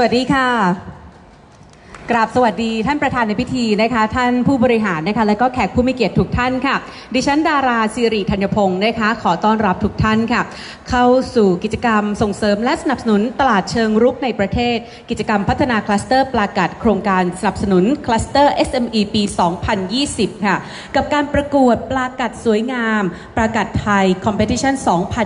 สวัสดีค่ะ กราบสวัสดีท่านประธานในพิธีนะคะ ท่านผู้บริหารนะคะ และก็แขกผู้มีเกียรติทุกท่านค่ะ ดิฉันดาราสิริธัญพงศ์นะคะ ขอต้อนรับทุกท่านค่ะ เข้าสู่กิจกรรมส่งเสริมและสนับสนุนตลาดเชิงรุกในประเทศ กิจกรรมพัฒนาคลัสเตอร์ปลากัดโครงการสนับสนุนคลัสเตอร์ SME ปี 2020 ค่ะ กับการประกวดปลากัดสวยงามปลากัดไทย Competition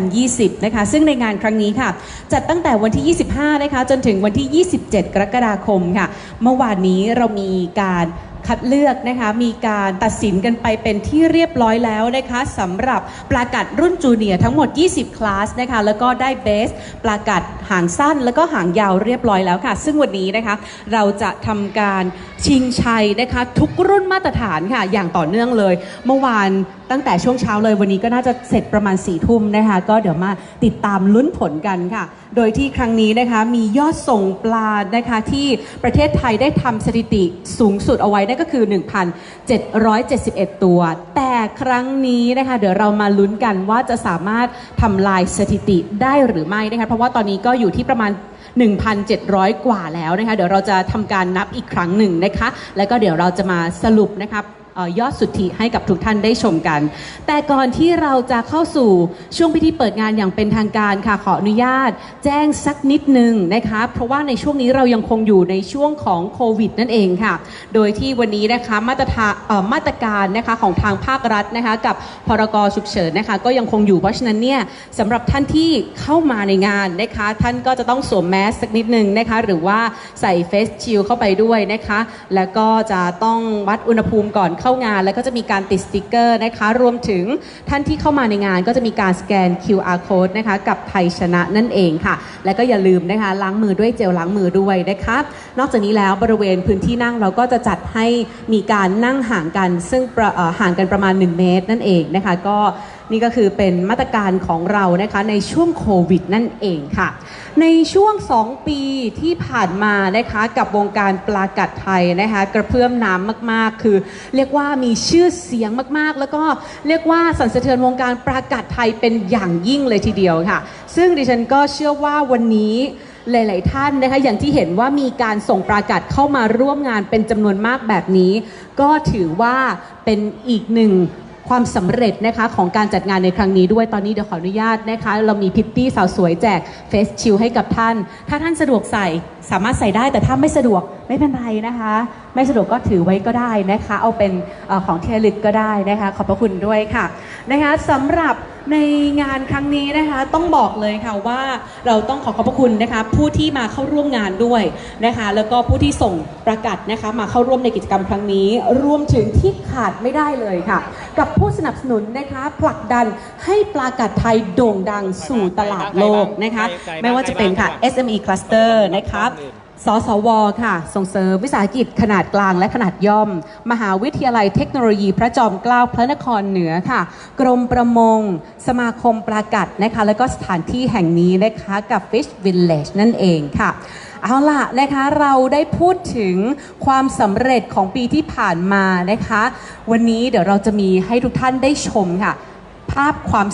2020 นะคะ ซึ่งในงานครั้งนี้ค่ะ จัดตั้งแต่วันที่ 25 นะคะ จนถึงวันที่ 27 กรกฎาคมค่ะเมื่อวานนี้เรามีการ คัดเลือกนะคะมีการตัดสินกันไปเป็นที่เรียบร้อยแล้วนะคะสำหรับปลากัดรุ่นจูเนียร์ทั้งหมด 20 คลาสนะคะแล้วก็ได้เบสปลากัดหางสั้น แล้วก็หางยาวเรียบร้อยแล้วค่ะ ซึ่งวันนี้นะคะเราจะทำการชิงชัยนะคะทุกรุ่นมาตรฐานค่ะ อย่างต่อเนื่องเลย เมื่อวานตั้งแต่ช่วงเช้าเลยวันนี้ก็น่าจะเสร็จประมาณ4ี่ทุ่มนะคะ ก็เดี๋ยวมาติดตามลุ้นผลกันค่ะ โดยที่ครั้งนี้นะคะมียอดส่งปลานะคะที่ประเทศไทยได้ทำสถิติสูงสุดเอาไว้นั่นก็คือ 1,771 ตัว แต่ครั้งนี้นะคะเดี๋ยวเรามาลุ้นกันว่าจะสามารถทำลายสถิติได้หรือไม่นะคะเพราะว่าตอนนี้ก็อยู่ที่ประมาณ 1,700 กว่าแล้วนะคะเดี๋ยวเราจะทำการนับอีกครั้งหนึ่งนะคะ แล้วก็เดี๋ยวเราจะมาสรุปนะคะ ยอดสุทธิให้กับทุกท่านได้ชมกัน แต่ก่อนที่เราจะเข้าสู่ช่วงพิธีเปิดงานอย่างเป็นทางการค่ะขออนุญาต แจ้งสักนิดหนึ่งนะคะเพราะว่าในช่วงนี้เรายังคงอยู่ในช่วงของโควิดนั่นเองค่ะ โดยที่วันนี้นะคะมาตรฐานมาตรการนะคะของทางภาครัฐนะคะกับพรกฉุกเฉินนะคะก็ยังคงอยู่เพราะฉะนั้นเนี่ยสำหรับท่านที่เข้ามาในงานนะคะท่านก็จะต้องสวมแมสสักนิดหนึ่งนะคะหรือว่าใส่เฟสชิลเข้าไปด้วยนะคะแล้วก็จะต้องวัดอุณหภูมิก่อนเข้างาน แล้วก็จะมีการติดสติกเกอร์นะคะ รวมถึงท่านที่เข้ามาในงานก็จะมีการสแกน QR code นะคะ กับไทยชนะนั่นเองค่ะ และก็อย่าลืมนะคะล้างมือด้วยเจลล้างมือด้วยนะคะนอกจากนี้แล้วบริเวณพื้นที่นั่งเราก็จะจัดให้มีการนั่งห่างกัน ซึ่งห่างกันประมาณ 1 เมตรนั่นเองนะคะก็นี่ก็คือเป็นมาตรการของเรานะคะในช่วงโควิดนั่นเองค่ะ ในช่วง 2 ปีที่ผ่านมานะคะกับวงการปลากัดไทยนะคะกระเพื่อมน้ำมากๆ คือ เรียกว่ามีชื่อเสียงมากๆ แล้วก็เรียกว่าสั่นสะเทือนวงการปลากัดไทยเป็นอย่างยิ่งเลยทีเดียวค่ะ ซึ่งดิฉันก็เชื่อว่าวันนี้หลาย ๆ ท่านนะคะอย่างที่เห็นว่ามีการส่งปลากัดเข้ามาร่วมงานเป็นจำนวนมากแบบนี้ ก็ถือว่าเป็นอีกหนึ่ง ความสำเร็จนะคะของการจัดงานในครั้งนี้ด้วยตอนนี้เดี๋ยวขออนุญาตนะคะ เรามีพิตตี้สาวสวยแจกเฟสชิลให้กับท่าน ถ้าท่านสะดวกใส่สามารถใส่ได้แต่ถ้าไม่สะดวกไม่เป็นไรนะคะ ไม่สะดวกก็ถือไว้ก็ได้นะคะ เอาเป็นอของเทลึกก็ได้นะคะ ขอบพระคุณด้วยค่ะนะคะสำหรับ ในงานครั้งนี้นะคะต้องบอกเลยค่ะว่าเราต้องขอขอบพระคุณนะคะผู้ที่มาเข้าร่วมงานด้วยนะคะแล้วก็ผู้ที่ส่งประกาศนะคะมาเข้าร่วมในกิจกรรมครั้งนี้ รวมถึงที่ขาดไม่ได้เลยค่ะ กับผู้สนับสนุนนะคะผลักดันให้ปลากัดไทยโด่งดังสู่ตลาดโลกนะคะไม่ว่าจะเป็นค่ะ SME Cluster นะคะ สสว ค่ะ ส่งเสริมวิสาหกิจขนาดกลางและขนาดย่อม มหาวิทยาลัยเทคโนโลยีพระจอมเกล้าพระนครเหนือค่ะ กรมประมง สมาคมปลากัดนะคะ แล้วก็สถานที่แห่งนี้นะคะกับ Fish Village นั่นเองค่ะ เอาล่ะนะคะเราได้พูดถึงความสำเร็จของปีที่ผ่านมานะคะ วันนี้เดี๋ยวเราจะมีให้ทุกท่านได้ชมค่ะ ภาพความ